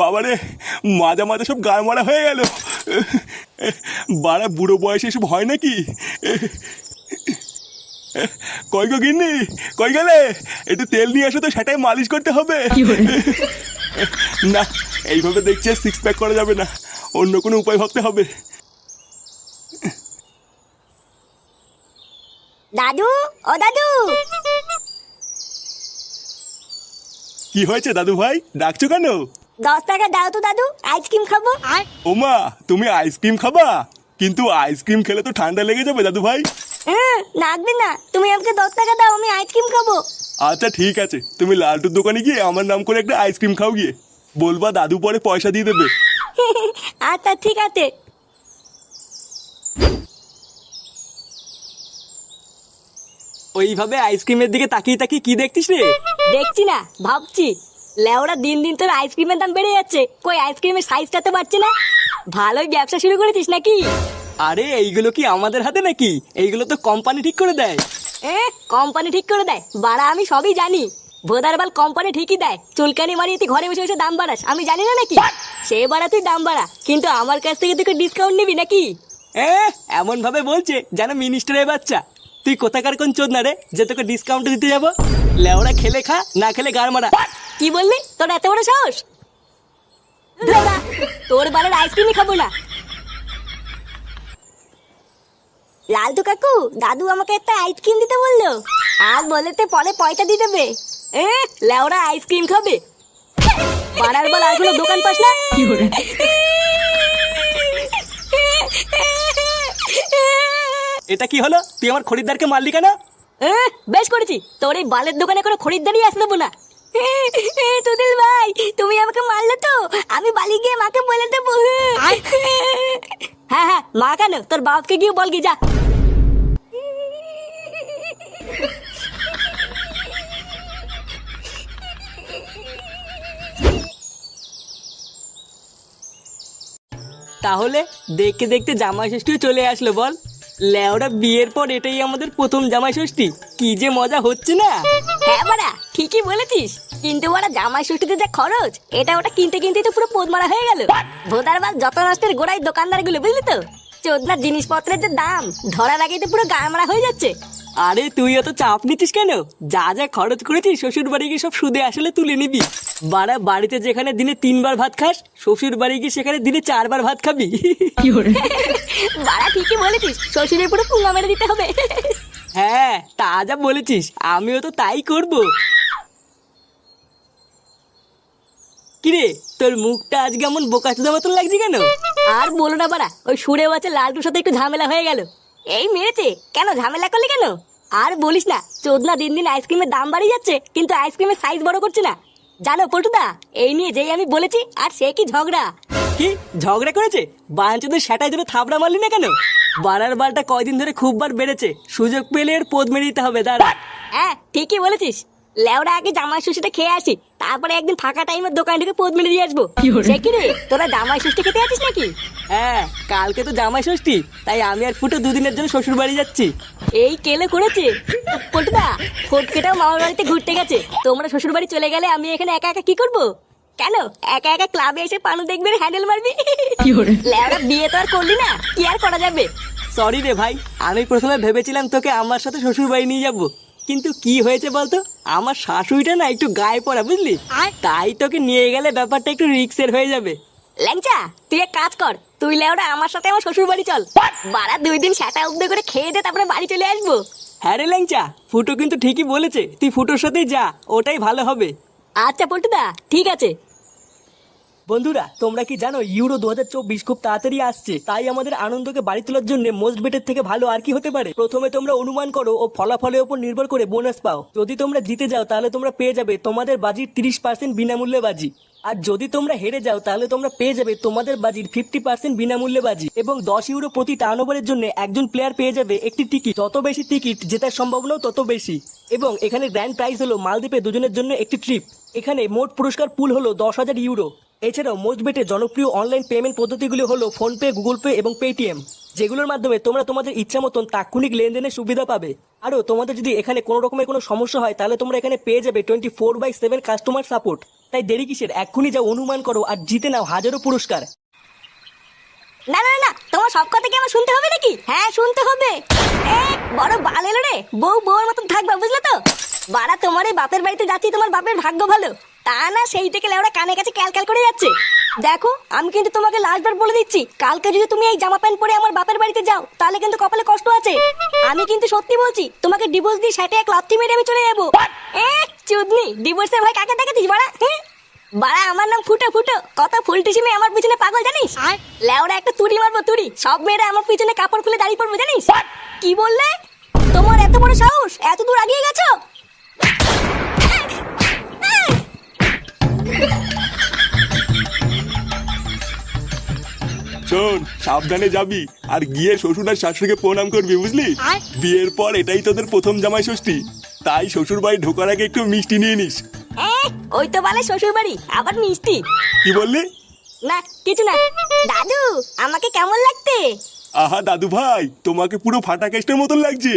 বাবারে মাজা মাজা সব গায়ে মারা হয়ে গেল। বাড়া বুড়ো বয়সে এসব হয় নাকি? কই গো গিন্নি কই গেলে? একটু তেল নিয়ে আসো তো সেটাই মালিশ করতে হবে। না এইভাবে দেখছি সিক্স প্যাক করা যাবে না। অন্য কোনো উপায় ভাবতে হবে। দাদু ও দাদু। কি হয়েছে দাদু ভাই ডাকছো কেন? দশ টাকা দাও তো দাদু। আইসক্রিম খাব। ওমা তুমি আইসক্রিম খাবা? কিন্তু আইসক্রিম খেলে তো ঠান্ডা লেগে যাবে দাদু ভাই। হ্যাঁ লাগবে না। তুমি আমাকে দশ টাকা দাও আমি আইসক্রিম খাব। আচ্ছা ঠিক আছে। তুমি লালটুর দোকানে গিয়ে আমার নাম করে একটা আইসক্রিম খাও গিয়ে। বলবা দাদু পরে পয়সা দিয়ে দেবে। আচ্ছা ঠিক আছে। ওইভাবে আইসক্রিমের দিকে তাকিয়ে তাকিয়ে কি দেখতিস রে? দেখছি না ভাবছি। লেওরা দিন দিন তোর আইসক্রিমের দাম বেড়ে যাচ্ছে। কই আইসক্রিমের সাইজটাতে পারছি না? ভালোই ব্যবসা শুরু করেছিস নাকি? আরে এইগুলো কি আমাদের হাতে নাকি? এইগুলো তো কোম্পানি ঠিক করে দেয়। এ কোম্পানি ঠিক করে দেয়? বাড়া আমি সবই জানি। ভোদারবাল কোম্পানি ঠিকই দেয়। চুলকানি মারিয়ে তুই ঘরে বসে বসে দাম বাড়াস। আমি জানি না নাকি? সে বাড়া তুই দাম বাড়া। কিন্তু আমার কাছ থেকে তুই ডিসকাউন্ট নিবি নাকি? এ এমন ভাবে বলছে যেন মিনিস্টারের বাচ্চা। তুই কোথাকার কোন চোদ না রে? যে তোকে ডিসকাউন্ট দিতে যাব। লেওরা খেলে খা না খেলে গার মারা। কি বললি? তোর এত বড় সাহস? তোর বালের আইসক্রিমই খাব না। লালটু কাকু দাদু আমাকে একটা আইসক্রিম দিতে বলল। আর বলে বলেতে পরে পয়সা দিয়ে দেবে। এ লেওরা আইসক্রিম খাবে। পাড়ার বল আর কোনো দোকান পাস না? এটা কি হলো? তুই আমার খরিদ্দারকে মারলি কেন? এ, বেশ করেছি। তোর এই বালের দোকানে কোনো খরিদ্দারই আসতে না। তুদিল ভাই তুমি আমাকে মারলে তো? আমি বালি গিয়ে মাকে বলে দেবো। হ্যাঁ হ্যাঁ মা কেন? তোর বাপকে গিয়ে বল যা। তাহলে দেখতে দেখতে জামাই ষষ্ঠীও চলে আসলো বল। লেওরা বিয়ের পর এটাই আমাদের প্রথম জামাই ষষ্ঠী। কি যে মজা হচ্ছে না? হ্যাঁ বাড়া ঠিকই বলেছিস। কিন্তু ওরা জামাই ষষ্ঠীতে যে খরচ এটা ওটা কিনতে কিনতে তো পুরো পোদ মারা হয়ে গেল। ভোদার বাল যত নষ্টের গোড়ায় দোকানদারগুলো বুঝলি তো? চোদনার জিনিসপত্রের যে দাম ধরার আগেই তো পুরো গা মারা হয়ে যাচ্ছে। আরে তুই অত চাপ নিচ্ছিস কেন? যা যা খরচ করেছিস শ্বশুর বাড়ি গিয়ে সব সুদে আসলে তুলে নিবি। বাড়া বাড়িতে যেখানে দিনে তিনবার ভাত খাস শ্বশুর বাড়ি গিয়ে সেখানে দিনে চারবার ভাত খাবি। বাড়া ঠিকই বলেছিস শ্বশুরের পুরো পুঙ্গা মেরে দিতে হবে। হ্যাঁ তা যা বলেছিস আমিও তো তাই করব। কিরে তোর মুখটা আজকে এমন বোকা চোদা মতন লাগছে কেন? আর বলো না বাড়া ওই সুরে বাচ্চা লালটুর সাথে একটু ঝামেলা হয়ে গেল। এই মেরেছে কেন ঝামেলা করলি কেন? আর বলিস না চোদনা দিন দিন আইসক্রিমের দাম বাড়িয়ে যাচ্ছে কিন্তু আইসক্রিমের সাইজ বড় করছে না। জানো পল্টুদা এই নিয়ে যেই আমি বলেছি আর সে কি ঝগড়া? কি ঝগড়া করেছে? বাঞ্চদের সেটাই ধরে থাবড়া মারলি না কেন? বাড়ার বালটা কয়দিন ধরে খুব বার বেড়েছে সুযোগ পেলে এর পোদ মেরে দিতে হবে দাঁড়া। হ্যাঁ ঠিকই বলেছিস। লেওরা আগে জামাই ষষ্ঠীটা খেয়ে আসি তারপরে একদিন ফাঁকা টাইমের দোকান থেকে পদ মেরে দিয়ে আসব। সে কি রে? তোরা জামাই ষষ্ঠী খেতে আছিস নাকি? হ্যাঁ কালকে তো জামাই ষষ্ঠী তাই আমি আর ফুটো দুদিনের জন্য শ্বশুর বাড়ি যাচ্ছি। এই কেলে করেছে? পল্টুদা ফটকেটাও মামার বাড়িতে ঘুরতে গেছে। তোমরা শ্বশুর বাড়ি চলে গেলে আমি এখানে একা একা কি করব? কেন? একা একা ক্লাবে এসে পানু দেখবে হ্যান্ডেল মারবি? লেওরা বিয়ে তো আর করলি না কি আর করা যাবে? সরি রে ভাই আমি প্রথমে ভেবেছিলাম তোকে আমার সাথে শ্বশুর বাড়ি নিয়ে যাব। কিন্তু কি হয়েছে বলতো? আমার শাশুড়িটা না একটু গায়ে পড়া বুঝলি? তাই তোকে নিয়ে গেলে ব্যাপারটা একটু রিক্সের হয়ে যাবে। ল্যাংচা তুই এক কাজ কর তুই লেওরা আমার সাথে আমার শ্বশুর বাড়ি চল বারা দুই দিন সেটা উদ্যোগ করে খেয়ে দে তারপরে বাড়ি চলে আসব। হ্যাঁ রে ল্যাংচা ফুটো কিন্তু ঠিকই বলেছে তুই ফুটোর সাথেই যা ওটাই ভালো হবে। আচ্ছা পল্টুদা ঠিক আছে বন্ধুরা, তোমরা কি জানো, ইউরো দু হাজার চব্বিশ খুব তাড়াতাড়ি আসছে। তাই আমাদের আনন্দকে বাড়ি তোলার জন্য মোস্ট বেটের থেকে ভালো আর কি হতে পারে? প্রথমে তোমরা অনুমান করো ও ফলাফলের উপর নির্ভর করে বোনাস পাও। যদি তোমরা জিতে যাও, তাহলে তোমরা পেয়ে যাবে তোমাদের বাজির তিরিশ পার্সেন্ট বিনামূল্যে বাজি। আর যদি তোমরা হেরে যাও, তাহলে তোমরা পেয়ে যাবে তোমাদের বাজির ফিফটি পার্সেন্ট বিনামূল্যে বাজি। এবং দশ ইউরো প্রতি টার্ন ওভারের জন্য একজন প্লেয়ার পেয়ে যাবে একটি টিকিট যত বেশি টিকিট জেতার সম্ভাবনাও তত বেশি। এবং এখানে গ্র্যান্ড প্রাইজ হলো মালদ্বীপে দুজনের জন্য একটি ট্রিপ এখানে মোট পুরস্কার পুল হলো দশ হাজার ইউরো। এছাড়াও মোস্ট বেটের জনপ্রিয় অনলাইন পেমেন্ট পদ্ধতিগুলি হলো ফোনপে গুগল পে এবং পেটিএম যেগুলোর মাধ্যমে তোমরা তোমাদের ইচ্ছা মতন তাৎক্ষণিক লেনদেনের সুবিধা পাবে। আরও, তোমাদের যদি এখানে কোনো রকমের কোনো সমস্যা হয়, তাহলে তোমরা এখানে পেয়ে যাবে twenty four by seven customer support তাই দেরি কিসের? এক্ষুনি যা অনুমান করো আর জিতে নাও হাজারো পুরস্কার। না না না, তোমার সব কথা কি আমার শুনতে হবে নাকি? হ্যাঁ শুনতে হবে। বড় এলো রে। বউ বউর মতন থাকবা, বুঝলে তো? বাড়া, তোমার এই বাপের বাড়িতে যাচ্ছি, তোমার বাপের ভাগ্য ভালো। তা না সেই থেকে লেওরা কানে কাছে ক্যালক্যাল করে যাচ্ছে। দেখো আমি কিন্তু তোমাকে লাস্টবার বলে দিচ্ছি কালকে যদি তুমি এই জামা প্যান্ট পরে আমার বাপের বাড়িতে যাও তাহলে কিন্তু কপালে কষ্ট আছে। আমি কিন্তু সত্যি বলছি তোমাকে ডিভোর্স দিয়ে সেটে এক লাথি মেরে আমি চলে যাব। চুদনি ডিভোর্সের ভয় কাকে দেখাতিস বাড়া? হ্যাঁ বাড়া আমার নাম ফুটো ফুটো। কত ফুলটিসি মেয়ে আমার পিছনে পাগল জানিস? লেওরা একটা তুড়ি মারবো তুড়ি। সব মেয়েরা আমার পিছনে কাপড় খুলে দাঁড়িয়ে পড়ব জানিস? কি বললে? তোমার এত বড় সাহস? এত দূর আগিয়ে গেছো? শোন সাবধানে যাবি আর গিয়ে শ্বশুর আর শাশুড়িকে প্রণাম করবি বুঝলি? বিয়ের পর এটাই তোদের প্রথম জামাই ষষ্ঠী। তাই শ্বশুর বাড়ি ঢোকার আগে একটু মিষ্টি নিয়ে নিস। ওই তো বলে শ্বশুর বাড়ি আবার মিষ্টি। কি বললি? না কিছু না। দাদু আমাকে কেমন লাগতে আহা দাদু ভাই তোমাকে পুরো ফাটা কেস্টের মতন লাগছে।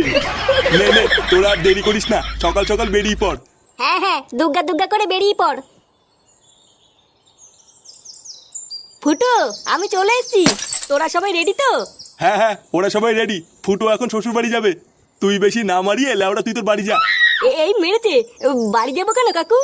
নে নে তোরা আর দেরি করিস না সকাল সকাল বেরিয়ে পড়। হ্যাঁ হ্যাঁ দুগ্গা দুগ্গা করে বেরিয়ে পড়। ফুটু আমি চলে এসেছি। তোরা সবাই রেডি তো? হ্যাঁ হ্যাঁ ওরা সবাই রেডি ফুটো এখন শ্বশুর বাড়ি যাবে। তুই বেশি না মারিয়ে লেওড়া তুই তোর বাড়ি যা। এ- এই মেরেছে বাড়ি যাব কেন কাকু?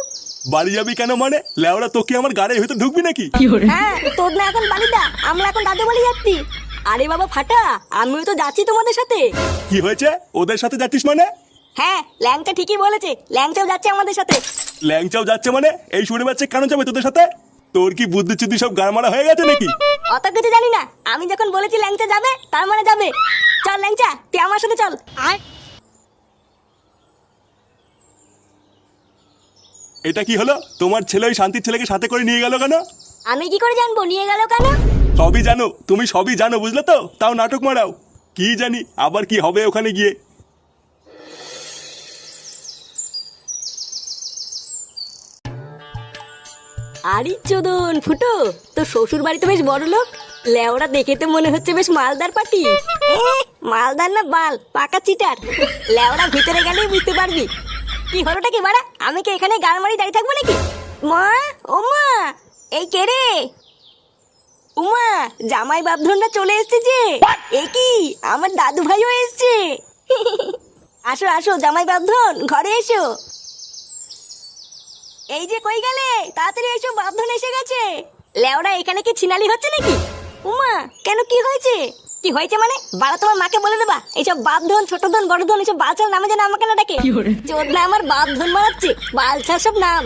বাড়ি যাবি কেন মানে? লেওড়া তোকে আমার গাড়ি হয়তো ঢুকবি নাকি? হ্যাঁ তোর না এখন বাড়ি দা আমরা এখন দাদু বাড়ি যাচ্ছি। আরে বাবা ফাটা আমিও তো যাচ্ছি তোমাদের সাথে। কি হয়েছে? ওদের সাথে যাচ্ছিস মানে? হ্যাঁ ল্যাংচা ঠিকই বলেছে ল্যাংচাও যাচ্ছে আমাদের সাথে। ল্যাংচাও যাচ্ছে মানে? এই শুনে বাচ্চা কেন যাবে তোদের সাথে? তোর কি বুদ্ধি চুদ্ধি সব গাড়মারা হয়ে গেছে নাকি? অত কিছু জানি না। আমি যখন বলেছি ল্যাংচা যাবে তার মানে যাবে। চল ল্যাংচা তুই আমার সাথে চল। আর? এটা কি হলো? তোমার ছেলে ওই শান্তির ছেলেকে সাথে করে নিয়ে গেল কেন? আমি কি করে জানব নিয়ে গেল কেন? সবই জানো তুমি সবই জানো বুঝলে তো? তাও নাটক মারাও। কি জানি আবার কি হবে ওখানে গিয়ে? আরে চোদন ফুটো তো শ্বশুর বাড়ি তো বেশ বড় লোক। লেওরা দেখে তো মনে হচ্ছে বেশ মালদার পাটি মালদার না বাল পাকা চিটার। লেওরা ভিতরে গেলেই বুঝতে পারবি। কি হলোটা কি বাড়া? আমি কি এখানে গান মারি দাঁড়িয়ে থাকব নাকি? মা ও মা এই কে রে? উমা জামাই বাপধনটা চলে এসেছে যে। এ কি আমার দাদু ভাইও এসছে। আসো আসো জামাই বাপধন ঘরে এসো। এই যে কই গেলে? তাড়াতাড়ি এসো বাপধন এসে গেছে। লেওরা এখানে কি ছিনালি হচ্ছে নাকি? উমা কেন কি হয়েছে? কি হয়েছে মানে? বাড়া তোমার মাকে বলে দেবা এইসব বাপধন ছোট ধন বড় ধন এইসব বালছাল নামে যেন আমাকে না ডাকে। চোদনা আমার বাপধন মারাচ্ছে বালছাল সব নাম।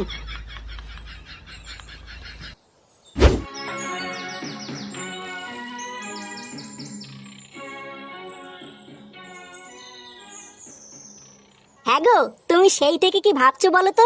হ্যাঁ গো তুমি সেই থেকে কি ভাবছ বলো তো?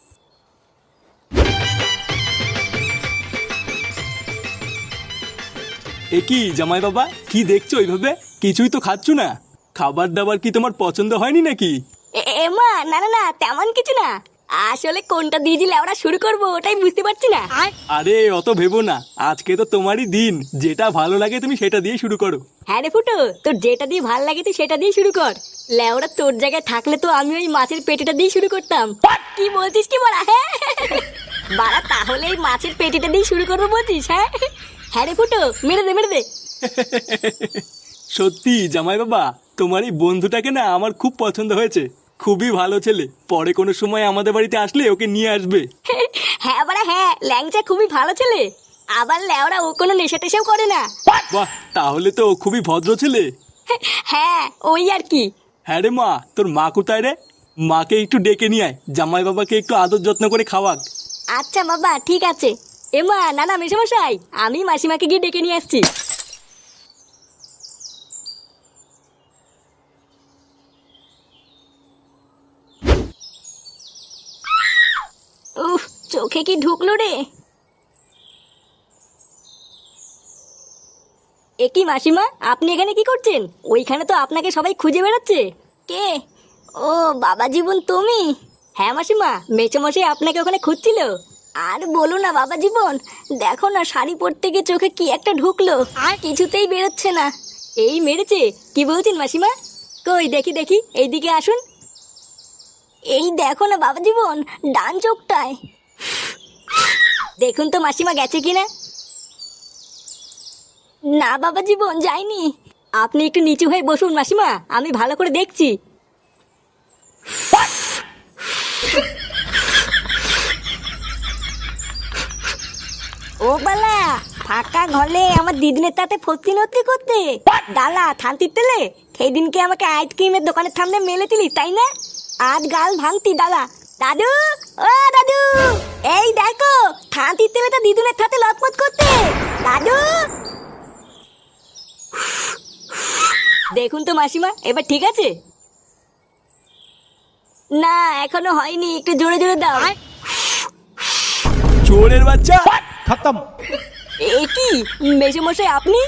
এ কি জামাই বাবা? কি দেখছ ওইভাবে কিছুই তো খাচ্ছ না। খাবার দাবার কি তোমার পছন্দ হয়নি নাকি? এমা না না না তেমন কিছু না। আসলে কোনটা দিয়ে দিলে আমরা শুরু করব ওটাই বুঝতে পারছি না। আরে অত ভেবো না। আজকে তো তোমারই দিন। যেটা ভালো লাগে তুমি সেটা দিয়ে শুরু করো। হ্যাঁ রে ফুটো তোর যেটা দিয়ে ভালো লাগে তুই সেটা দিয়ে শুরু কর। লেওরা তোর জায়গায় থাকলে তো আমি ওই মাছের পেটিটা দিয়ে শুরু করতাম। কি বলছিস কি বলা হ্যাঁ? বাড়া তাহলে এই মাছের পেটিটা দিয়ে শুরু করব বলছিস হ্যাঁ? হ্যাঁ রে ফুটো মেরে দে মেরে দে। সত্যি জামাই বাবা তোমার এই বন্ধুটাকে না আমার খুব পছন্দ হয়েছে। খুবই ভালো ছেলে। পরে কোনো সময় আমাদের বাড়িতে আসলে ওকে নিয়ে আসবে। হ্যাঁ বাড়া হ্যাঁ ল্যাংচা খুবই ভালো ছেলে। আবার লেওরা ও কোনো নেশা টেশাও করে না। বাহ তাহলে তো ও খুবই ভদ্র ছেলে। হ্যাঁ ওই আর কি। হ্যাঁ রে মা তোর মা কোথায় রে? মাকে একটু ডেকে নিয়ে আয়। জামাই বাবাকে একটু আদর যত্ন করে খাওয়াক। আচ্ছা বাবা ঠিক আছে। এমা, না না, মেশামশাই, আমি মাসিমাকে গিয়ে ডেকে নিয়ে আসছি। চোখে কি ঢুকলো রে? একই মাসিমা, আপনি এখানে কি করছেন? ওইখানে তো আপনাকে সবাই খুঁজে বেড়াচ্ছে। কে? ও, বাবা জীবন তুমি। হ্যাঁ মাসিমা মেচোমশাই আপনাকে ওখানে খুঁজছিল। আর বলো না বাবা জীবন দেখো না শাড়ি পরতে গিয়ে চোখে কি একটা ঢুকলো? আর? কিছুতেই বেরোচ্ছে না। এই মেরেছে? কি বলছেন মাসিমা? কই দেখি দেখি এইদিকে আসুন। এই দেখো না বাবা জীবন ডান চোখটায়। দেখুন তো মাসিমা গেছে কিনা। না বাবা জীবন যাইনি। আপনি একটু নিচু হয়ে বসুন মাসিমা আমি ভালো করে দেখছি। ও বালা ফাঁকা ঘরে আমার দিদিনের তাতে ফতি নতি করতে। ডালা থানতির তেলে? সেই দিনকে আমাকে আইসক্রিমের দোকানের সামনে মেলে দিলি তাই না? আজ গাল ভাঙতি দাদা দাদু ও দাদু এই দেখো থানতির তেলে তো দিদুনের সাথে লটপট করতে। দাদু। দেখুন তো মাসিমা এবার ঠিক আছে? না এখনও হয়নি একটু জোরে জোরে দাও। চোরের বাচ্চা? এ কি? মেসে মশাই আপনি?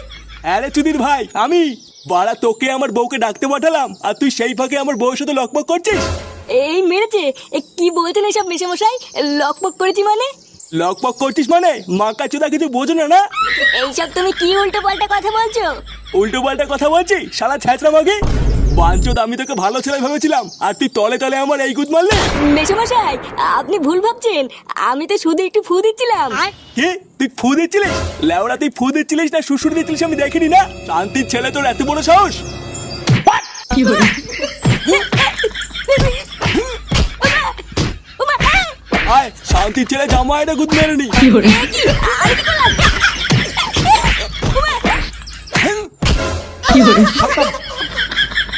আরে চুদির ভাই আমি। বাড়া তোকে আমার বউকে ডাকতে পাঠালাম আর তুই সেই ফাঁকে আমার বউয়ের সাথে লকপক করছিস? এই মেরেছে। এ কি বলছেন এসব মেসে মশাই লকপক করেছি মানে? লকপক করছিস মানে? মাকা চুদা কিছু বোঝো না না? এইসব তুমি কি উল্টো পাল্টা কথা বলছো? উল্টো পাল্টা কথা বলছি সারা ছ্যাঁচড়া মাগে? বাঞ্চদ আমি তোকে ভালো ছেলে ভেবেছিলাম। আর তুই তলে তলে আমার এই গুদ মারলে? মেসে মশাই আপনি ভুল ভাবছেন। আমি তো শুধু একটু ফু দিচ্ছিলাম। কে? তুই ফু দিচ্ছিলিস? লেওড়া তুই ফু দিচ্ছিলিস না শ্বশুর দিচ্ছিলিস আমি দেখিনি না? শান্তির ছেলে তোর এত বড় সাহস? ওমা, আহ! আয় শান্তির ছেলে জামা এটা গুদ মেরে নি কি করলাম?